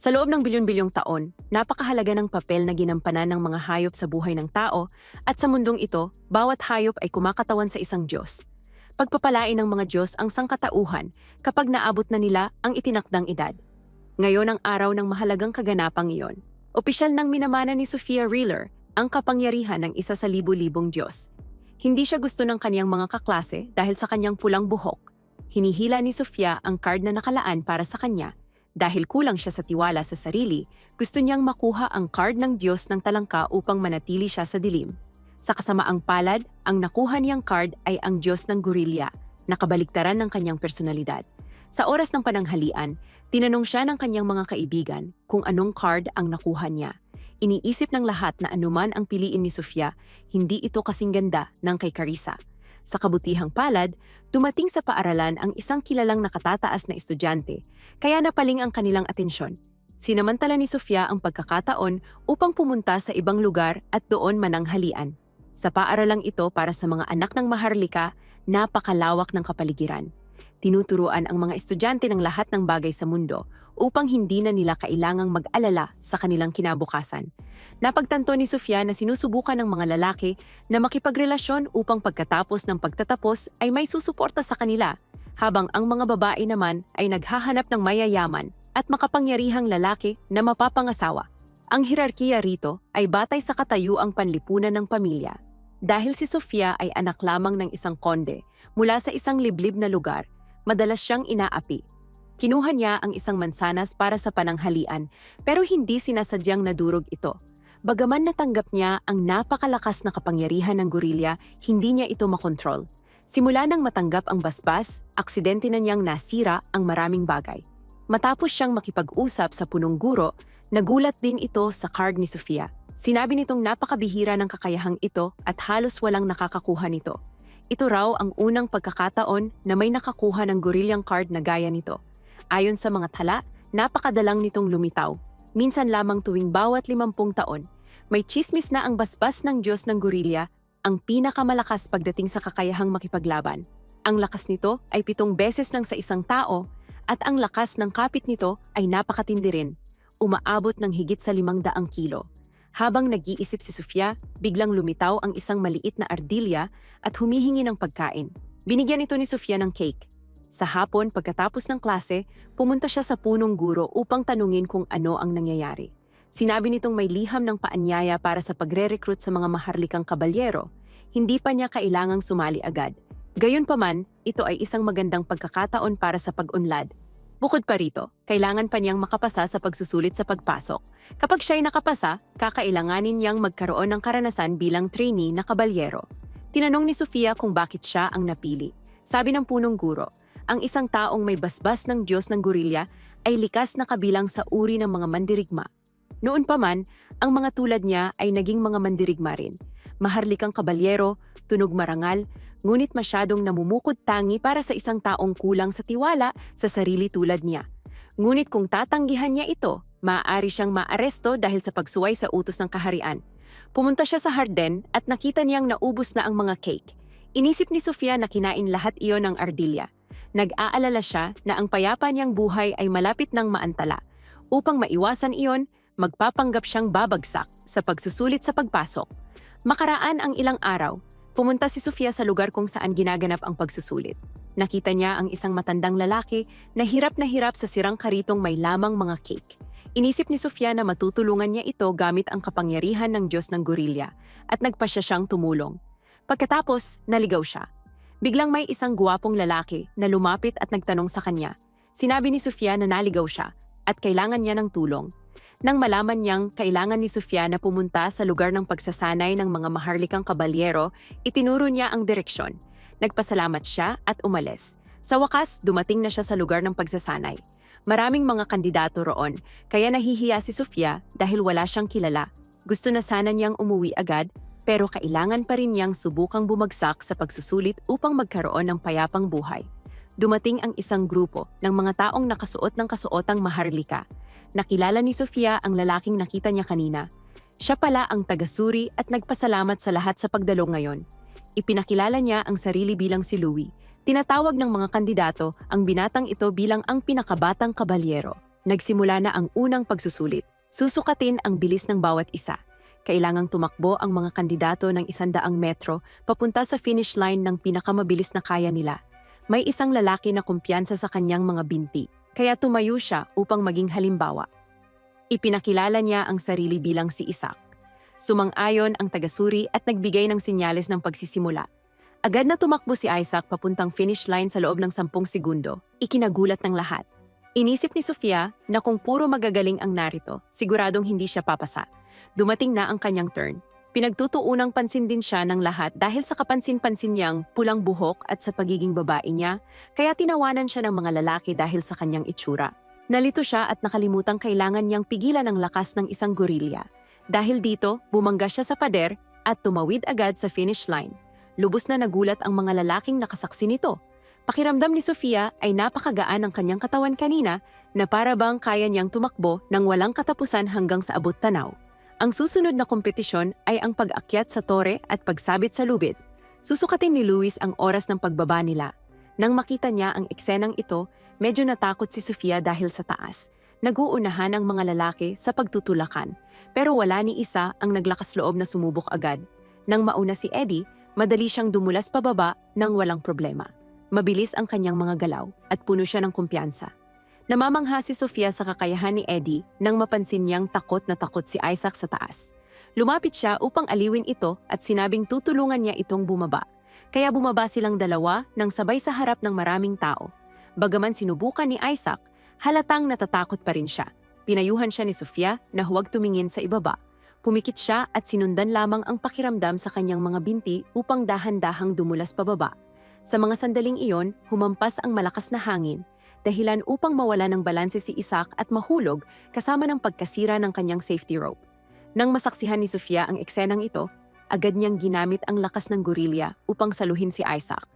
Sa loob ng bilyon-bilyong taon, napakahalaga ng papel na ginampanan ng mga hayop sa buhay ng tao at sa mundong ito, bawat hayop ay kumakatawan sa isang Diyos. Pagpapalain ng mga Diyos ang sangkatauhan kapag naabot na nila ang itinakdang edad. Ngayon ang araw ng mahalagang kaganapang iyon. Opisyal nang minamana ni Sophia Reeler ang kapangyarihan ng isa sa libu-libong Diyos. Hindi siya gusto ng kaniyang mga kaklase dahil sa kanyang pulang buhok. Hinihila ni Sofia ang card na nakalaan para sa kanya dahil kulang siya sa tiwala sa sarili, gusto niyang makuha ang card ng Diyos ng talangka upang manatili siya sa dilim. Sa kasamaang palad, ang nakuha niyang card ay ang Diyos ng gorilya, nakabaliktaran ng kanyang personalidad. Sa oras ng pananghalian, tinanong siya ng kanyang mga kaibigan kung anong card ang nakuha niya. Iniisip ng lahat na anuman ang piliin ni Sofia, hindi ito kasing ganda ng kay Carissa. Sa kabutihang palad, dumating sa paaralan ang isang kilalang nakatataas na estudyante, kaya napaling ang kanilang atensyon. Sinamantala ni Sofia ang pagkakataon upang pumunta sa ibang lugar at doon mananghalian. Sa paaralang ito para sa mga anak ng maharlika, napakalawak ng kapaligiran. Tinuturuan ang mga estudyante ng lahat ng bagay sa mundo upang hindi na nila kailangang mag-alala sa kanilang kinabukasan. Napagtanto ni Sofia na sinusubukan ng mga lalaki na makipagrelasyon upang pagkatapos ng pagtatapos ay may susuporta sa kanila, habang ang mga babae naman ay naghahanap ng mayayaman at makapangyarihang lalaki na mapapangasawa. Ang hirarkiya rito ay batay sa katayuang panlipunan ng pamilya. Dahil si Sofia ay anak lamang ng isang konde mula sa isang liblib na lugar, madalas siyang inaapi. Kinuha niya ang isang mansanas para sa pananghalian pero hindi sinasadyang nadurog ito. Bagaman natanggap niya ang napakalakas na kapangyarihan ng gorilya, hindi niya ito makontrol. Simula nang matanggap ang basbas, aksidente na niyang nasira ang maraming bagay. Matapos siyang makipag-usap sa punong guro, nagulat din ito sa card ni Sofia. Sinabi nitong napakabihira ng kakayahang ito at halos walang nakakakuha nito. Ito raw ang unang pagkakataon na may nakakuha ng gorilyang card na gaya nito. Ayon sa mga tala, napakadalang nitong lumitaw. Minsan lamang tuwing bawat limampung taon, may chismis na ang basbas ng Diyos ng gorilya ang pinakamalakas pagdating sa kakayahang makipaglaban. Ang lakas nito ay pitong beses ng sa isang tao at ang lakas ng kapit nito ay napakatindi rin, umaabot ng higit sa limang daang kilo. Habang nag-iisip si Sofia, biglang lumitaw ang isang maliit na ardilya at humihingi ng pagkain. Binigyan ito ni Sofia ng cake. Sa hapon, pagkatapos ng klase, pumunta siya sa punong guro upang tanungin kung ano ang nangyayari. Sinabi nitong may liham ng paanyaya para sa pagre-recruit sa mga maharlikang kabalyero. Hindi pa niya kailangang sumali agad. Gayunpaman, ito ay isang magandang pagkakataon para sa pag-unlad. Bukod pa rito, kailangan pa niyang makapasa sa pagsusulit sa pagpasok. Kapag siya'y nakapasa, kakailanganin niyang magkaroon ng karanasan bilang trainee na kabalyero. Tinanong ni Sofia kung bakit siya ang napili. Sabi ng punong guro, ang isang taong may basbas ng Diyos ng gorilya ay likas na kabilang sa uri ng mga mandirigma. Noon pa man, ang mga tulad niya ay naging mga mandirigma rin. Maharlikang kabalyero, tunog marangal, ngunit masyadong namumukod tangi para sa isang taong kulang sa tiwala sa sarili tulad niya. Ngunit kung tatanggihan niya ito, maaari siyang maaresto dahil sa pagsuway sa utos ng kaharian. Pumunta siya sa Harden at nakita niyang naubos na ang mga cake. Inisip ni Sofia na kinain lahat iyon ng ardilya. Nag-aalala siya na ang payapa niyang buhay ay malapit ng maantala. Upang maiwasan iyon, magpapanggap siyang babagsak sa pagsusulit sa pagpasok. Makaraan ang ilang araw, Pumunta si Sofia sa lugar kung saan ginaganap ang pagsusulit. Nakita niya ang isang matandang lalaki na hirap na hirap sa sirang karitong may lamang mga cake. Inisip ni Sofia na matutulungan niya ito gamit ang kapangyarihan ng Diyos ng gorilya at nagpasya siyang tumulong. Pagkatapos, naligaw siya. Biglang may isang guwapong lalaki na lumapit at nagtanong sa kanya. Sinabi ni Sofia na naligaw siya at kailangan niya ng tulong. Nang malaman niyang kailangan ni Sofia na pumunta sa lugar ng pagsasanay ng mga maharlikang kabalyero, itinuro niya ang direksyon. Nagpasalamat siya at umalis. Sa wakas, dumating na siya sa lugar ng pagsasanay. Maraming mga kandidato roon, kaya nahihiya si Sofia dahil wala siyang kilala. Gusto na sana niyang umuwi agad, pero kailangan pa rin niyang subukang bumagsak sa pagsusulit upang magkaroon ng payapang buhay. Dumating ang isang grupo ng mga taong nakasuot ng kasuotang maharlika. Nakilala ni Sofia ang lalaking nakita niya kanina. Siya pala ang tagasuri at nagpasalamat sa lahat sa pagdalo ngayon. Ipinakilala niya ang sarili bilang si Louie. Tinatawag ng mga kandidato ang binatang ito bilang ang pinakabatang kabalyero. Nagsimula na ang unang pagsusulit. Susukatin ang bilis ng bawat isa. Kailangang tumakbo ang mga kandidato ng isandaang metro papunta sa finish line ng pinakamabilis na kaya nila. May isang lalaki na kumpiyansa sa kanyang mga binti, kaya tumayo siya upang maging halimbawa. Ipinakilala niya ang sarili bilang si Isaac. Sumang-ayon ang tagasuri at nagbigay ng sinyales ng pagsisimula. Agad na tumakbo si Isaac papuntang finish line sa loob ng sampung segundo. Ikinagulat ng lahat. Inisip ni Sofia na kung puro magagaling ang narito, siguradong hindi siya papasa. Dumating na ang kanyang turn. Pinagtutuunang pansin din siya ng lahat dahil sa kapansin-pansin niyang pulang buhok at sa pagiging babae niya, kaya tinawanan siya ng mga lalaki dahil sa kanyang itsura. Nalito siya at nakalimutang kailangan niyang pigilan ang lakas ng isang gorilya. Dahil dito, bumangga siya sa pader at tumawid agad sa finish line. Lubos na nagulat ang mga lalaking nakasaksi nito. Pakiramdam ni Sofia ay napakagaan ng kanyang katawan kanina na para bang kaya niyang tumakbo ng walang katapusan hanggang sa abot tanaw. Ang susunod na kompetisyon ay ang pag-akyat sa tore at pagsabit sa lubid. Susukatin ni Luis ang oras ng pagbaba nila. Nang makita niya ang eksenang ito, medyo natakot si Sofia dahil sa taas. Naguunahan ang mga lalaki sa pagtutulakan, pero wala ni isa ang naglakas loob na sumubok agad. Nang mauna si Eddie, madali siyang dumulas pababa nang walang problema. Mabilis ang kanyang mga galaw at puno siya ng kumpiyansa. Namamangha si Sofia sa kakayahan ni Eddie nang mapansin niyang takot na takot si Isaac sa taas. Lumapit siya upang aliwin ito at sinabing tutulungan niya itong bumaba. Kaya bumaba silang dalawa nang sabay sa harap ng maraming tao. Bagaman sinubukan ni Isaac, halatang natatakot pa rin siya. Pinayuhan siya ni Sofia na huwag tumingin sa ibaba. Pumikit siya at sinundan lamang ang pakiramdam sa kanyang mga binti upang dahan-dahang dumulas pababa. Sa mga sandaling iyon, humampas ang malakas na hangin dahilan upang mawala ng balanse si Isaac at mahulog kasama ng pagkasira ng kanyang safety rope. Nang masaksihan ni Sofia ang eksenang ito, agad niyang ginamit ang lakas ng gorilya upang saluhin si Isaac.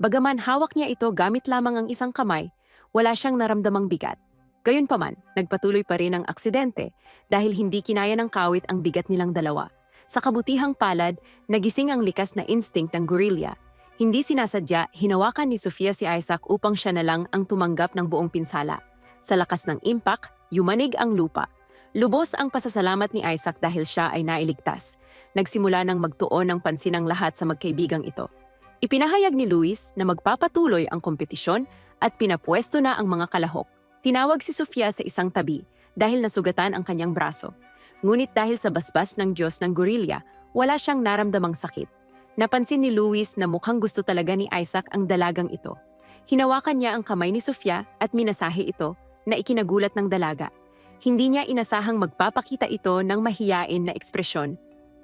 Bagaman hawak niya ito gamit lamang ang isang kamay, wala siyang naramdamang bigat. Gayunpaman, nagpatuloy pa rin ang aksidente dahil hindi kinaya ng kawit ang bigat nilang dalawa. Sa kabutihang palad, nagising ang likas na instinct ng gorilya hindi sinasadya, hinawakan ni Sofia si Isaac upang siya na lang ang tumanggap ng buong pinsala. Sa lakas ng impact, yumanig ang lupa. Lubos ang pasasalamat ni Isaac dahil siya ay nailigtas. Nagsimula ng magtuon ng pansin ang lahat sa magkaibigang ito. Ipinahayag ni Luis na magpapatuloy ang kompetisyon at pinapwesto na ang mga kalahok. Tinawag si Sofia sa isang tabi dahil nasugatan ang kanyang braso. Ngunit dahil sa basbas ng Diyos ng gorilya, wala siyang naramdamang sakit. Napansin ni Luis na mukhang gusto talaga ni Isaac ang dalagang ito. Hinawakan niya ang kamay ni Sofia at minasahe ito na ikinagulat ng dalaga. Hindi niya inasahang magpapakita ito ng mahiyain na ekspresyon.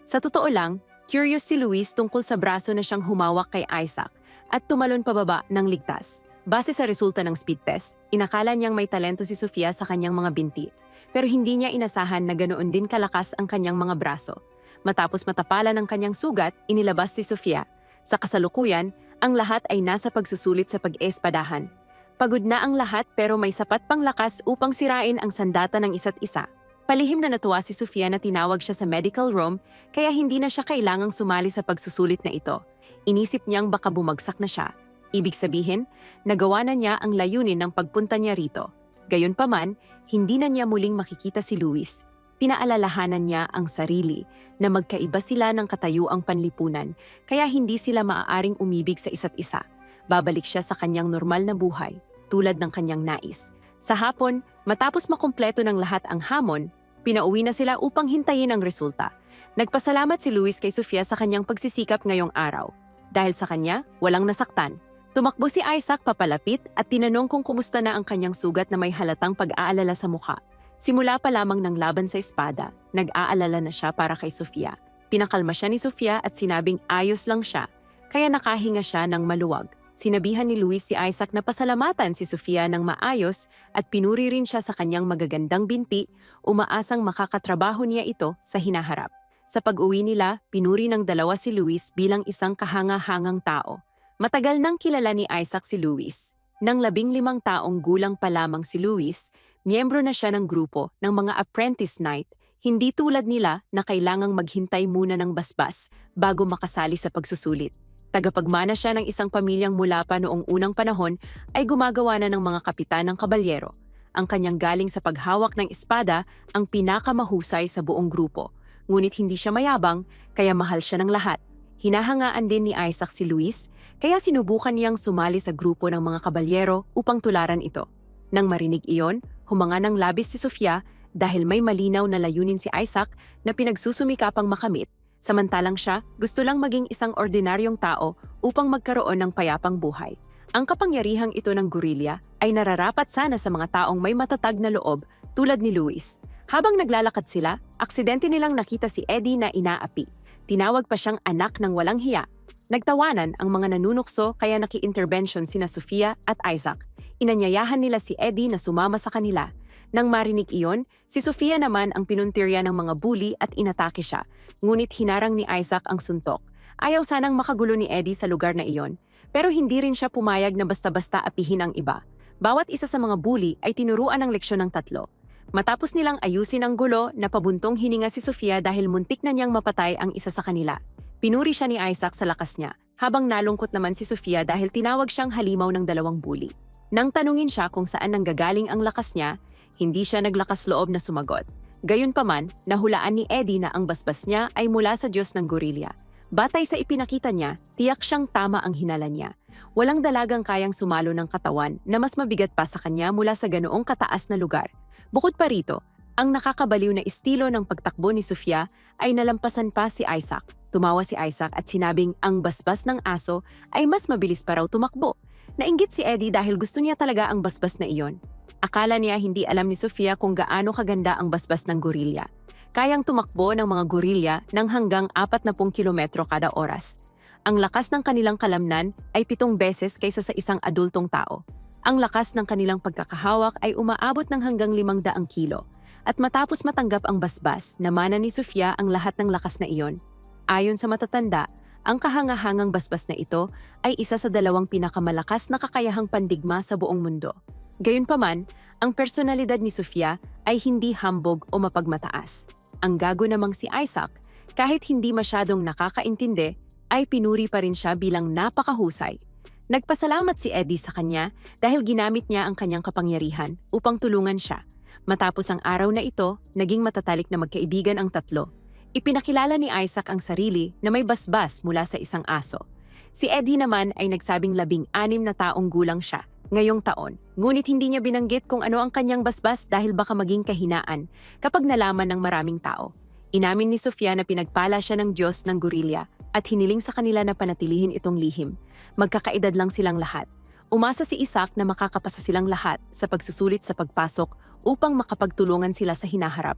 Sa totoo lang, curious si Luis tungkol sa braso na siyang humawak kay Isaac at tumalon pababa ng ligtas. Base sa resulta ng speed test, inakala niyang may talento si Sofia sa kanyang mga binti. Pero hindi niya inasahan na ganoon din kalakas ang kanyang mga braso. Matapos matapalan ng kanyang sugat, inilabas si Sofia. Sa kasalukuyan, ang lahat ay nasa pagsusulit sa pag-espadahan. Pagod na ang lahat pero may sapat pang lakas upang sirain ang sandata ng isa't isa. Palihim na natuwa si Sofia na tinawag siya sa medical room kaya hindi na siya kailangang sumali sa pagsusulit na ito. Inisip niyang baka bumagsak na siya. Ibig sabihin, nagawa na niya ang layunin ng pagpunta niya rito. Gayunpaman, hindi na niya muling makikita si Luis pinaalalahanan niya ang sarili na magkaiba sila ng katayuang panlipunan kaya hindi sila maaaring umibig sa isa't isa. Babalik siya sa kanyang normal na buhay, tulad ng kanyang nais. Sa hapon, matapos makumpleto ng lahat ang hamon, pinauwi na sila upang hintayin ang resulta. Nagpasalamat si Luis kay Sofia sa kanyang pagsisikap ngayong araw. Dahil sa kanya, walang nasaktan. Tumakbo si Isaac papalapit at tinanong kung kumusta na ang kanyang sugat na may halatang pag-aalala sa mukha. Simula pa lamang ng laban sa espada, nag-aalala na siya para kay Sofia. Pinakalma siya ni Sofia at sinabing ayos lang siya, kaya nakahinga siya ng maluwag. Sinabihan ni Luis si Isaac na pasalamatan si Sofia ng maayos at pinuri rin siya sa kanyang magagandang binti, umaasang makakatrabaho niya ito sa hinaharap. Sa pag-uwi nila, pinuri ng dalawa si Luis bilang isang kahanga-hangang tao. Matagal nang kilala ni Isaac si Luis. Nang labing limang taong gulang pa lamang si Luis, Miyembro na siya ng grupo ng mga apprentice knight, hindi tulad nila na kailangang maghintay muna ng basbas bago makasali sa pagsusulit. Tagapagmana siya ng isang pamilyang mula pa noong unang panahon ay gumagawa na ng mga kapitan ng kabalyero. Ang kanyang galing sa paghawak ng espada ang pinakamahusay sa buong grupo. Ngunit hindi siya mayabang, kaya mahal siya ng lahat. Hinahangaan din ni Isaac si Luis, kaya sinubukan niyang sumali sa grupo ng mga kabalyero upang tularan ito. Nang marinig iyon, humanga ng labis si Sofia dahil may malinaw na layunin si Isaac na pinagsusumikapang makamit, samantalang siya gusto lang maging isang ordinaryong tao upang magkaroon ng payapang buhay. Ang kapangyarihang ito ng gorilya ay nararapat sana sa mga taong may matatag na loob tulad ni Luis. Habang naglalakad sila, aksidente nilang nakita si Eddie na inaapi. Tinawag pa siyang anak ng walang hiya. Nagtawanan ang mga nanunukso kaya naki-intervention sina Sofia at Isaac. Inanyayahan nila si Eddie na sumama sa kanila. Nang marinig iyon, si Sofia naman ang pinuntirya ng mga bully at inatake siya. Ngunit hinarang ni Isaac ang suntok. Ayaw sanang makagulo ni Eddie sa lugar na iyon. Pero hindi rin siya pumayag na basta-basta apihin ang iba. Bawat isa sa mga bully ay tinuruan ng leksyon ng tatlo. Matapos nilang ayusin ang gulo, napabuntong hininga si Sofia dahil muntik na niyang mapatay ang isa sa kanila. Pinuri siya ni Isaac sa lakas niya, habang nalungkot naman si Sofia dahil tinawag siyang halimaw ng dalawang bully. Nang tanungin siya kung saan nanggagaling ang lakas niya, hindi siya naglakas loob na sumagot. Gayunpaman, nahulaan ni Eddie na ang basbas niya ay mula sa Diyos ng gorilya. Batay sa ipinakita niya, tiyak siyang tama ang hinala niya. Walang dalagang kayang sumalo ng katawan na mas mabigat pa sa kanya mula sa ganoong kataas na lugar. Bukod pa rito, ang nakakabaliw na estilo ng pagtakbo ni Sofia ay nalampasan pa si Isaac. Tumawa si Isaac at sinabing ang basbas ng aso ay mas mabilis pa raw tumakbo. Nainggit si Eddie dahil gusto niya talaga ang basbas na iyon. Akala niya hindi alam ni Sofia kung gaano kaganda ang basbas ng gorilya. Kayang tumakbo ng mga gorilya ng hanggang 40 kilometro kada oras. Ang lakas ng kanilang kalamnan ay pitong beses kaysa sa isang adultong tao. Ang lakas ng kanilang pagkakahawak ay umaabot ng hanggang 500 kilo. At matapos matanggap ang basbas, namana ni Sofia ang lahat ng lakas na iyon. Ayon sa matatanda, ang kahangahangang basbas na ito ay isa sa dalawang pinakamalakas na kakayahang pandigma sa buong mundo. Gayunpaman, ang personalidad ni Sofia ay hindi hambog o mapagmataas. Ang gago namang si Isaac, kahit hindi masyadong nakakaintindi, ay pinuri pa rin siya bilang napakahusay. Nagpasalamat si Eddie sa kanya dahil ginamit niya ang kanyang kapangyarihan upang tulungan siya. Matapos ang araw na ito, naging matatalik na magkaibigan ang tatlo. Ipinakilala ni Isaac ang sarili na may basbas mula sa isang aso. Si Eddie naman ay nagsabing labing anim na taong gulang siya ngayong taon. Ngunit hindi niya binanggit kung ano ang kanyang basbas dahil baka maging kahinaan kapag nalaman ng maraming tao. Inamin ni Sofia na pinagpala siya ng Diyos ng gorilya at hiniling sa kanila na panatilihin itong lihim. Magkakaedad lang silang lahat. Umasa si Isaac na makakapasa silang lahat sa pagsusulit sa pagpasok upang makapagtulungan sila sa hinaharap.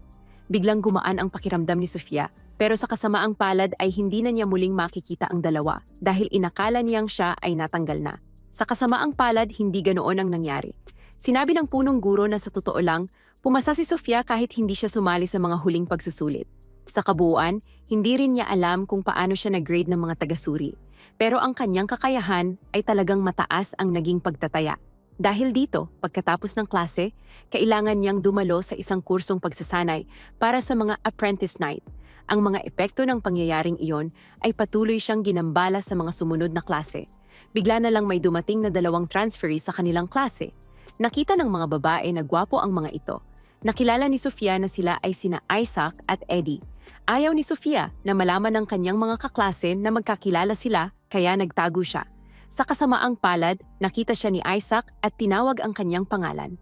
Biglang gumaan ang pakiramdam ni Sofia, pero sa kasamaang palad ay hindi na niya muling makikita ang dalawa dahil inakala niyang siya ay natanggal na. Sa kasamaang palad, hindi ganoon ang nangyari. Sinabi ng punong guro na sa totoo lang, pumasa si Sofia kahit hindi siya sumali sa mga huling pagsusulit. Sa kabuuan, hindi rin niya alam kung paano siya nag-grade ng mga tagasuri. Pero ang kanyang kakayahan ay talagang mataas ang naging pagtataya. Dahil dito, pagkatapos ng klase, kailangan niyang dumalo sa isang kursong pagsasanay para sa mga apprentice night. Ang mga epekto ng pangyayaring iyon ay patuloy siyang ginambala sa mga sumunod na klase. Bigla na lang may dumating na dalawang transferee sa kanilang klase. Nakita ng mga babae na gwapo ang mga ito. Nakilala ni Sofia na sila ay sina Isaac at Eddie. Ayaw ni Sofia na malaman ng kanyang mga kaklase na magkakilala sila kaya nagtago siya. Sa kasamaang palad, nakita siya ni Isaac at tinawag ang kanyang pangalan.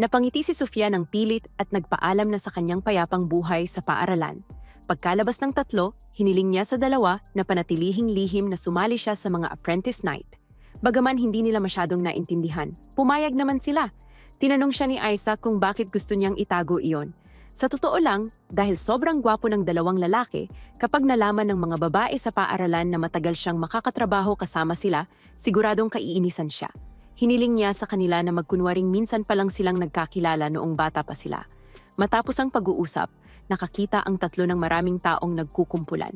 Napangiti si Sofia ng pilit at nagpaalam na sa kanyang payapang buhay sa paaralan. Pagkalabas ng tatlo, hiniling niya sa dalawa na panatilihing lihim na sumali siya sa mga apprentice night. Bagaman hindi nila masyadong naintindihan, pumayag naman sila. Tinanong siya ni Isaac kung bakit gusto niyang itago iyon sa totoo lang, dahil sobrang gwapo ng dalawang lalaki, kapag nalaman ng mga babae sa paaralan na matagal siyang makakatrabaho kasama sila, siguradong kaiinisan siya. Hiniling niya sa kanila na magkunwaring minsan pa lang silang nagkakilala noong bata pa sila. Matapos ang pag-uusap, nakakita ang tatlo ng maraming taong nagkukumpulan.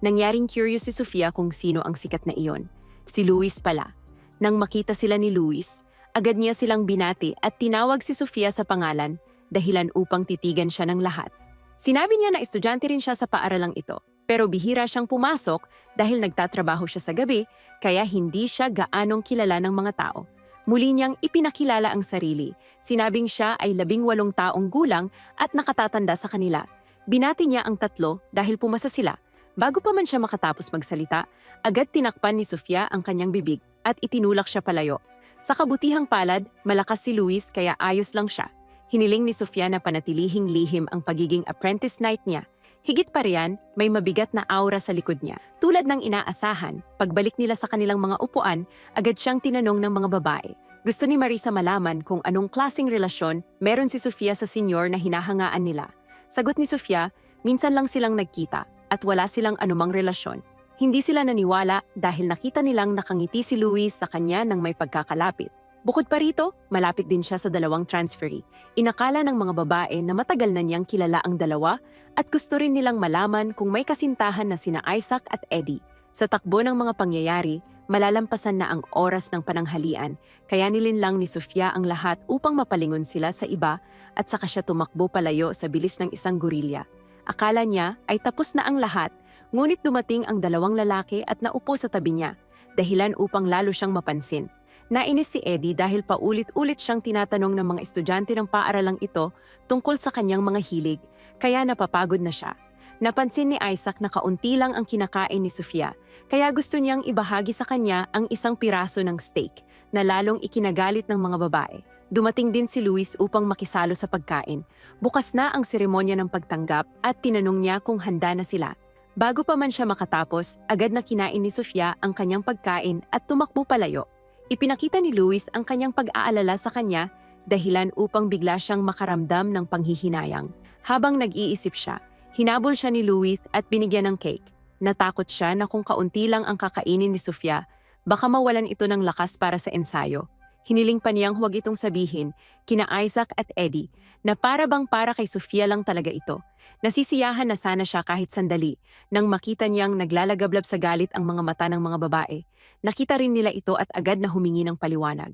Nangyaring curious si Sofia kung sino ang sikat na iyon. Si Luis pala. Nang makita sila ni Luis, agad niya silang binati at tinawag si Sofia sa pangalan dahilan upang titigan siya ng lahat. Sinabi niya na estudyante rin siya sa paaralang ito, pero bihira siyang pumasok dahil nagtatrabaho siya sa gabi kaya hindi siya gaanong kilala ng mga tao. Muli niyang ipinakilala ang sarili. Sinabing siya ay labing walong taong gulang at nakatatanda sa kanila. Binati niya ang tatlo dahil pumasa sila. Bago pa man siya makatapos magsalita, agad tinakpan ni Sofia ang kanyang bibig at itinulak siya palayo. Sa kabutihang palad, malakas si Luis kaya ayos lang siya. Hiniling ni Sofia na panatilihing lihim ang pagiging apprentice knight niya. Higit pa riyan, may mabigat na aura sa likod niya. Tulad ng inaasahan, pagbalik nila sa kanilang mga upuan, agad siyang tinanong ng mga babae. Gusto ni Marisa malaman kung anong klasing relasyon meron si Sofia sa senyor na hinahangaan nila. Sagot ni Sofia, minsan lang silang nagkita at wala silang anumang relasyon. Hindi sila naniwala dahil nakita nilang nakangiti si Luis sa kanya ng may pagkakalapit. Bukod pa rito, malapit din siya sa dalawang transferee. Inakala ng mga babae na matagal na niyang kilala ang dalawa at gusto rin nilang malaman kung may kasintahan na sina Isaac at Eddie. Sa takbo ng mga pangyayari, malalampasan na ang oras ng pananghalian, kaya nilinlang ni Sofia ang lahat upang mapalingon sila sa iba at saka siya tumakbo palayo sa bilis ng isang gorilya. Akala niya ay tapos na ang lahat, ngunit dumating ang dalawang lalaki at naupo sa tabi niya, dahilan upang lalo siyang mapansin. Nainis si Eddie dahil paulit-ulit siyang tinatanong ng mga estudyante ng paaralang ito tungkol sa kanyang mga hilig, kaya napapagod na siya. Napansin ni Isaac na kaunti lang ang kinakain ni Sofia, kaya gusto niyang ibahagi sa kanya ang isang piraso ng steak na lalong ikinagalit ng mga babae. Dumating din si Luis upang makisalo sa pagkain. Bukas na ang seremonya ng pagtanggap at tinanong niya kung handa na sila. Bago pa man siya makatapos, agad na kinain ni Sofia ang kanyang pagkain at tumakbo palayo. Ipinakita ni Luis ang kanyang pag-aalala sa kanya dahilan upang bigla siyang makaramdam ng panghihinayang. Habang nag-iisip siya, hinabol siya ni Luis at binigyan ng cake. Natakot siya na kung kaunti lang ang kakainin ni Sofia, baka mawalan ito ng lakas para sa ensayo. Hiniling pa niyang huwag itong sabihin, kina Isaac at Eddie, na para bang para kay Sofia lang talaga ito. Nasisiyahan na sana siya kahit sandali nang makita niyang naglalagablab sa galit ang mga mata ng mga babae. Nakita rin nila ito at agad na humingi ng paliwanag.